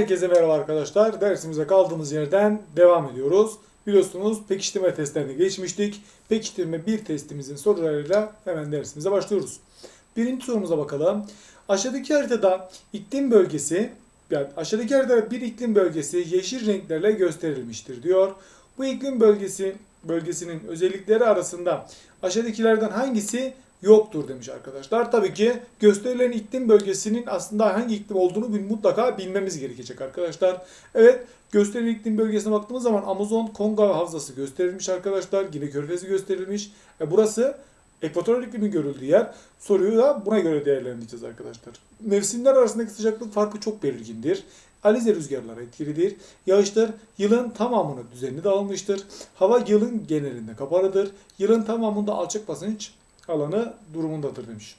Herkese merhaba arkadaşlar. Dersimize kaldığımız yerden devam ediyoruz. Biliyorsunuz pekiştirme testlerini geçmiştik. Pekiştirme bir testimizin sorularıyla hemen dersimize başlıyoruz. Birinci sorumuza bakalım. Aşağıdaki haritada iklim bölgesi, yani aşağıdaki haritada bir iklim bölgesi yeşil renklerle gösterilmiştir diyor. Bu iklim bölgesi bölgesinin özellikleri arasında aşağıdakilerden hangisi yoktur demiş arkadaşlar. Tabii ki gösterilen iklim bölgesinin aslında hangi iklim olduğunu mutlaka bilmemiz gerekecek arkadaşlar. Evet gösterilen iklim bölgesine baktığımız zaman Amazon Kongo havzası gösterilmiş arkadaşlar. Gine Körfezi gösterilmiş. E burası ekvatoral iklimin görüldüğü yer. Soruyu da buna göre değerlendireceğiz arkadaşlar. Mevsimler arasındaki sıcaklık farkı çok belirgindir. Alize rüzgarları etkilidir. Yağışlar yılın tamamını düzenli dağılmıştır. Hava yılın genelinde kapalıdır. Yılın tamamında alçak basınç alanı durumundadır demiş.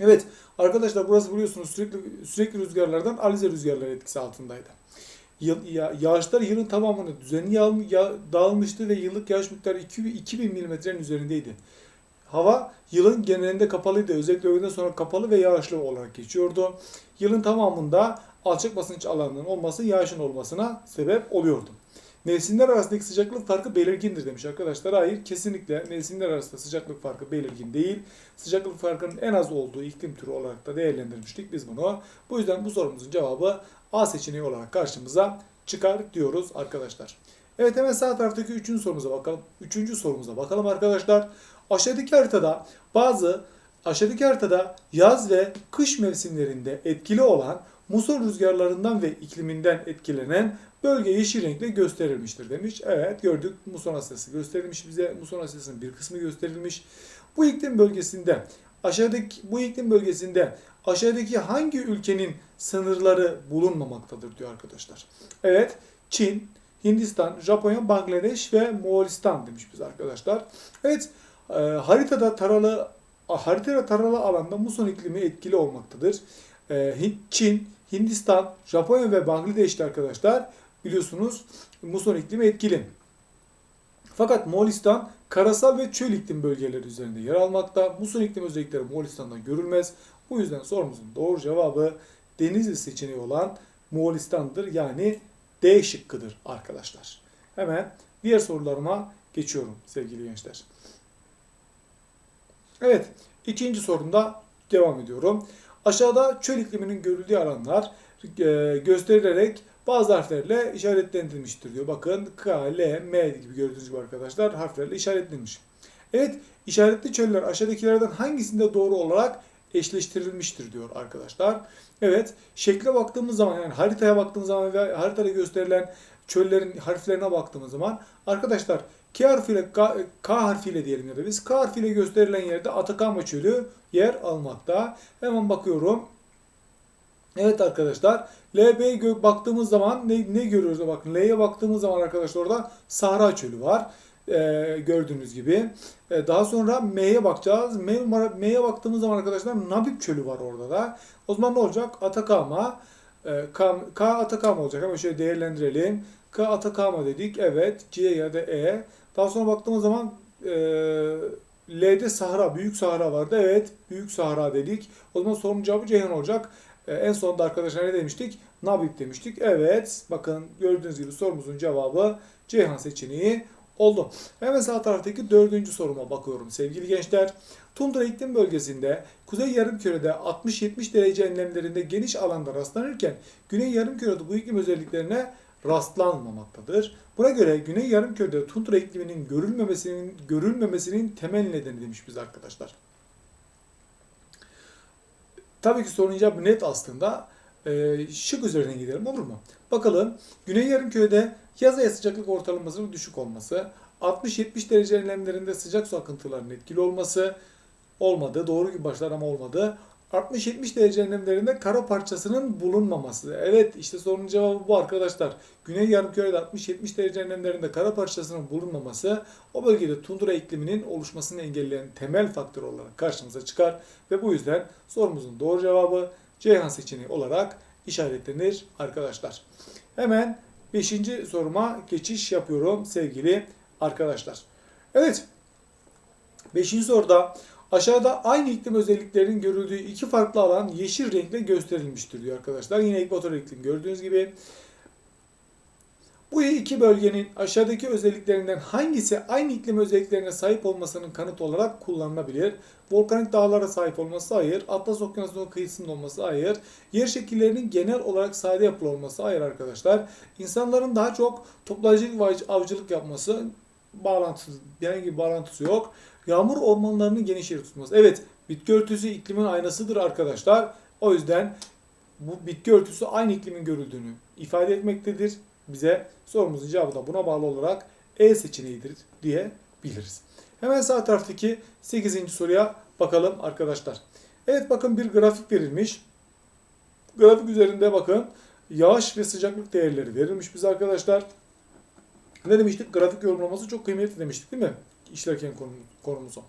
Evet arkadaşlar burası biliyorsunuz sürekli sürekli rüzgarlardan alize rüzgarları etkisi altındaydı. Ya- yağışlar yılın tamamını düzenli yağ, ya- dağılmıştı ve yıllık yağış miktarı 2000, 2000 milimetrenin üzerindeydi. Hava yılın genelinde kapalıydı. Özellikle öğleden sonra kapalı ve yağışlı olarak geçiyordu. Yılın tamamında alçak basınç alanının olması yağışın olmasına sebep oluyordu. Mevsimler arasındaki sıcaklık farkı belirgindir demiş arkadaşlar. Hayır kesinlikle mevsimler arasında sıcaklık farkı belirgin değil. Sıcaklık farkının en az olduğu iklim türü olarak da değerlendirmiştik biz bunu. Bu yüzden bu sorumuzun cevabı A seçeneği olarak karşımıza çıkar diyoruz arkadaşlar. Evet hemen sağ taraftaki üçüncü sorumuza bakalım. Üçüncü sorumuza bakalım arkadaşlar. Aşağıdaki haritada bazı aşağıdaki haritada yaz ve kış mevsimlerinde etkili olan muson rüzgarlarından ve ikliminden etkilenen bölge yeşil renkle gösterilmiştir demiş. Evet gördük muson Asyası gösterilmiş bize. Muson Asyası'nın bir kısmı gösterilmiş. Bu iklim bölgesinde aşağıdaki bu iklim bölgesinde aşağıdaki hangi ülkenin sınırları bulunmamaktadır diyor arkadaşlar. Evet Çin, Hindistan, Japonya, Bangladeş ve Moğolistan demiş biz arkadaşlar. Evet e, haritada taralı haritada taralı alanda muson iklimi etkili olmaktadır. E, Çin, Hindistan, Japonya ve Bangladeş'te arkadaşlar biliyorsunuz muson iklimi etkili. Fakat Moğolistan karasal ve çöl iklim bölgeleri üzerinde yer almakta. Muson iklim özellikleri Moğolistan'da görülmez. Bu yüzden sorumuzun doğru cevabı Denizli seçeneği olan Moğolistan'dır. Yani D şıkkıdır arkadaşlar. Hemen diğer sorularıma geçiyorum sevgili gençler. Evet, ikinci sorumda devam ediyorum. Aşağıda çöl ikliminin görüldüğü alanlar e, gösterilerek bazı harflerle işaretlendirilmiştir diyor. Bakın K, L, M gibi gördüğünüz gibi arkadaşlar harflerle işaretlenmiş. Evet, işaretli çöller aşağıdakilerden hangisinde doğru olarak eşleştirilmiştir diyor arkadaşlar. Evet, şekle baktığımız zaman yani haritaya baktığımız zaman ve haritada gösterilen çöllerin harflerine baktığımız zaman arkadaşlar K harfiyle K, K harfiyle diyelim ya da biz K harfiyle gösterilen yerde Atakama çölü yer almakta. Hemen bakıyorum. Evet arkadaşlar LB'ye baktığımız zaman ne, ne görüyoruz? Bakın L'ye baktığımız zaman arkadaşlar orada Sahra çölü var. Ee, gördüğünüz gibi. Ee, daha sonra M'ye bakacağız. M'ye baktığımız zaman arkadaşlar Nabip çölü var orada da. O zaman ne olacak? Atakama. Ee, K, K Atakama olacak. Hemen şöyle değerlendirelim. K Atakama dedik. Evet. C ya da E. Daha sonra baktığımız zaman e, L'de Sahra, Büyük Sahra vardı. Evet, Büyük Sahra dedik. O zaman sorunun cevabı Ceyhan olacak. E, en sonunda arkadaşlar ne demiştik? Nabip demiştik. Evet, bakın gördüğünüz gibi sorumuzun cevabı Ceyhan seçeneği oldu. Hemen sağ taraftaki dördüncü soruma bakıyorum sevgili gençler. Tundra iklim bölgesinde kuzey yarımkürede 60-70 derece enlemlerinde geniş alanda rastlanırken güney yarımkürede bu iklim özelliklerine rastlanmamaktadır. Buna göre Güney Yarımküre'de tundra ikliminin görülmemesinin görülmemesinin temel nedeni demiş biz arkadaşlar. Tabii ki sorunun cevabı net aslında. Ee, şık üzerine gidelim olur mu? Bakalım Güney Yarımküre'de yaz ayı sıcaklık ortalamasının düşük olması, 60-70 derece enlemlerinde sıcak su akıntılarının etkili olması olmadı. Doğru gibi başlar ama olmadı. 60-70 derece enlemlerinde kara parçasının bulunmaması. Evet işte sorunun cevabı bu arkadaşlar. Güney Yarımküre'de 60-70 derece enlemlerinde kara parçasının bulunmaması o bölgede tundra ikliminin oluşmasını engelleyen temel faktör olarak karşımıza çıkar ve bu yüzden sorumuzun doğru cevabı Ceyhan seçeneği olarak işaretlenir arkadaşlar. Hemen 5. soruma geçiş yapıyorum sevgili arkadaşlar. Evet 5. soruda Aşağıda aynı iklim özelliklerinin görüldüğü iki farklı alan yeşil renkle gösterilmiştir diyor arkadaşlar. Yine ekvator iklim gördüğünüz gibi. Bu iki bölgenin aşağıdaki özelliklerinden hangisi aynı iklim özelliklerine sahip olmasının kanıtı olarak kullanılabilir? Volkanik dağlara sahip olması hayır. Atlas Okyanusu'nun kıyısında olması hayır. Yer şekillerinin genel olarak sade yapılı olması hayır arkadaşlar. İnsanların daha çok toplayıcılık avcılık yapması bağlantısız, herhangi bir bağlantısı yok. Yağmur ormanlarının geniş yeri tutması. Evet, bitki örtüsü iklimin aynasıdır arkadaşlar. O yüzden bu bitki örtüsü aynı iklimin görüldüğünü ifade etmektedir. Bize sorumuzun cevabı da buna bağlı olarak E seçeneğidir diyebiliriz. Hemen sağ taraftaki 8. soruya bakalım arkadaşlar. Evet bakın bir grafik verilmiş. Grafik üzerinde bakın yağış ve sıcaklık değerleri verilmiş bize arkadaşlar. Ne demiştik? Grafik yorumlaması çok kıymetli demiştik değil mi? İşlerken konu- konumuza.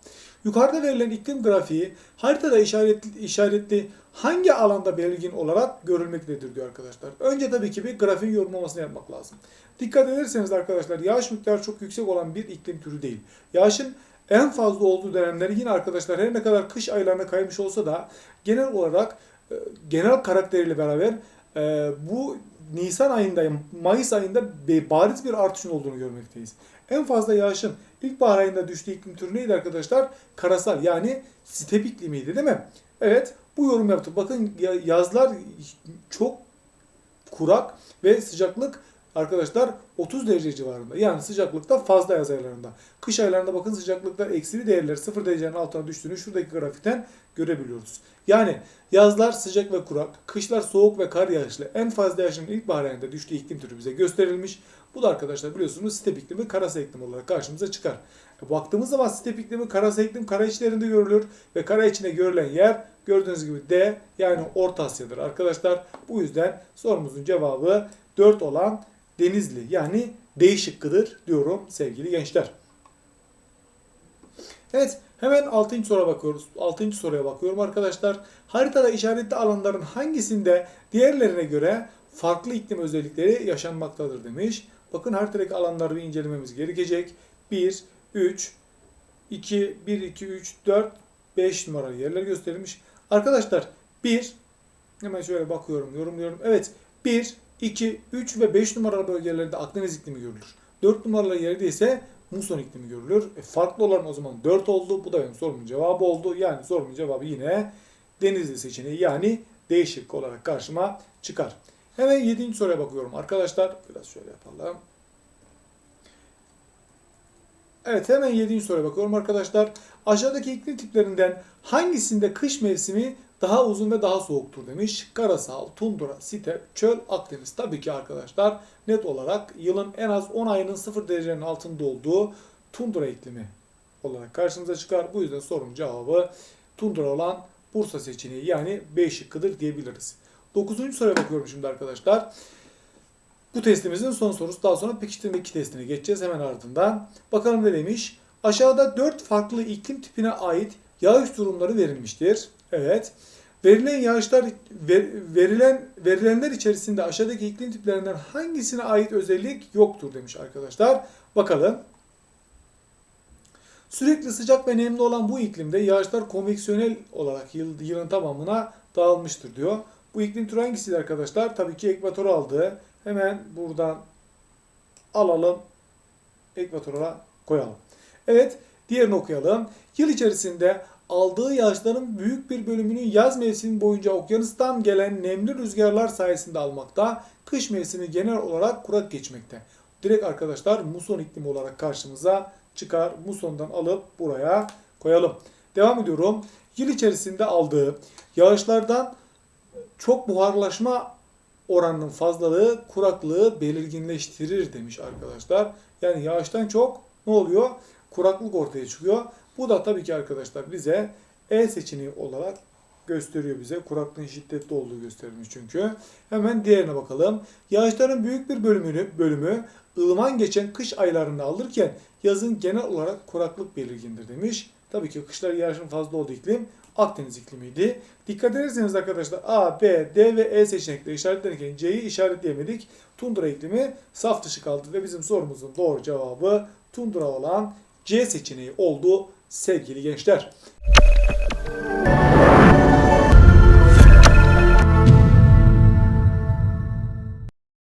Yukarıda verilen iklim grafiği haritada işaretli, işaretli hangi alanda belirgin olarak görülmektedir diyor arkadaşlar. Önce tabii ki bir grafiğin yorumlamasını yapmak lazım. Dikkat ederseniz arkadaşlar yağış miktarı çok yüksek olan bir iklim türü değil. Yağışın en fazla olduğu dönemleri yine arkadaşlar her ne kadar kış aylarına kaymış olsa da genel olarak e, genel karakteriyle beraber e, bu Nisan ayında, Mayıs ayında bariz bir artışın olduğunu görmekteyiz. En fazla yağışın ilkbahar ayında düştüğü iklim türü neydi arkadaşlar? Karasal yani step iklimiydi değil mi? Evet bu yorum yaptık. Bakın ya- yazlar çok kurak ve sıcaklık arkadaşlar 30 derece civarında. Yani sıcaklıkta fazla yaz aylarında. Kış aylarında bakın sıcaklıklar eksili değerler 0 derecenin altına düştüğünü şuradaki grafikten görebiliyoruz. Yani yazlar sıcak ve kurak, kışlar soğuk ve kar yağışlı. En fazla yağışın ilkbahar ayında düştüğü iklim türü bize gösterilmiş. Bu da arkadaşlar biliyorsunuz step iklimi, karasal iklim olarak karşımıza çıkar. E, Baktığımız zaman step iklimi, karasal iklim kara içlerinde görülür ve kara içinde görülen yer gördüğünüz gibi D yani Orta Asya'dır arkadaşlar. Bu yüzden sorumuzun cevabı 4 olan Denizli yani D şıkkıdır diyorum sevgili gençler. Evet hemen 6. soruya bakıyoruz. 6. soruya bakıyorum arkadaşlar. Haritada işaretli alanların hangisinde diğerlerine göre farklı iklim özellikleri yaşanmaktadır demiş. Bakın haritadaki alanları bir incelememiz gerekecek. 1, 3, 2, 1, 2, 3, 4, 5 numaralı yerler gösterilmiş. Arkadaşlar 1, hemen şöyle bakıyorum, yorumluyorum. Evet 1, 2, 3 ve 5 numaralı bölgelerde Akdeniz iklimi görülür. 4 numaralı yerde ise muson iklimi görülür. E, farklı olan o zaman 4 oldu. Bu da benim sorumun cevabı oldu. Yani sorumun cevabı yine Denizli seçeneği yani D şıkkı olarak karşıma çıkar. Hemen 7. soruya bakıyorum arkadaşlar. Biraz şöyle yapalım. Evet hemen 7. soruya bakıyorum arkadaşlar. Aşağıdaki iklim tiplerinden hangisinde kış mevsimi daha uzun ve daha soğuktur demiş. Karasal, tundra, step, çöl, Akdeniz. Tabii ki arkadaşlar net olarak yılın en az 10 ayının 0 derecenin altında olduğu tundra iklimi olarak karşımıza çıkar. Bu yüzden sorunun cevabı tundra olan Bursa seçeneği yani B şıkkıdır diyebiliriz. 9. soruya bakıyorum şimdi arkadaşlar. Bu testimizin son sorusu. Daha sonra pekiştirme 2 testine geçeceğiz hemen ardından. Bakalım ne demiş? Aşağıda 4 farklı iklim tipine ait yağış durumları verilmiştir. Evet. Verilen yağışlar ver- verilen verilenler içerisinde aşağıdaki iklim tiplerinden hangisine ait özellik yoktur demiş arkadaşlar. Bakalım. Sürekli sıcak ve nemli olan bu iklimde yağışlar konveksiyonel olarak yıl, yılın tamamına dağılmıştır diyor. Bu iklim türü hangisiydi arkadaşlar? Tabii ki ekvator aldı. Hemen buradan alalım. Ekvatora koyalım. Evet, diğerini okuyalım. Yıl içerisinde aldığı yağışların büyük bir bölümünü yaz mevsimi boyunca okyanustan gelen nemli rüzgarlar sayesinde almakta, kış mevsimi genel olarak kurak geçmekte. Direkt arkadaşlar muson iklimi olarak karşımıza çıkar. Musondan alıp buraya koyalım. Devam ediyorum. Yıl içerisinde aldığı yağışlardan çok buharlaşma oranının fazlalığı kuraklığı belirginleştirir demiş arkadaşlar. Yani yağıştan çok ne oluyor? Kuraklık ortaya çıkıyor. Bu da tabii ki arkadaşlar bize E seçeneği olarak gösteriyor bize. Kuraklığın şiddetli olduğu gösterilmiş çünkü. Hemen diğerine bakalım. Yağışların büyük bir bölümünü bölümü ılıman geçen kış aylarında alırken yazın genel olarak kuraklık belirgindir demiş. Tabii ki kışlar yağışın fazla olduğu iklim Akdeniz iklimiydi. Dikkat ederseniz arkadaşlar A, B, D ve E seçenekleri işaretlenirken C'yi işaretleyemedik. Tundra iklimi saf dışı kaldı ve bizim sorumuzun doğru cevabı tundra olan C seçeneği oldu sevgili gençler.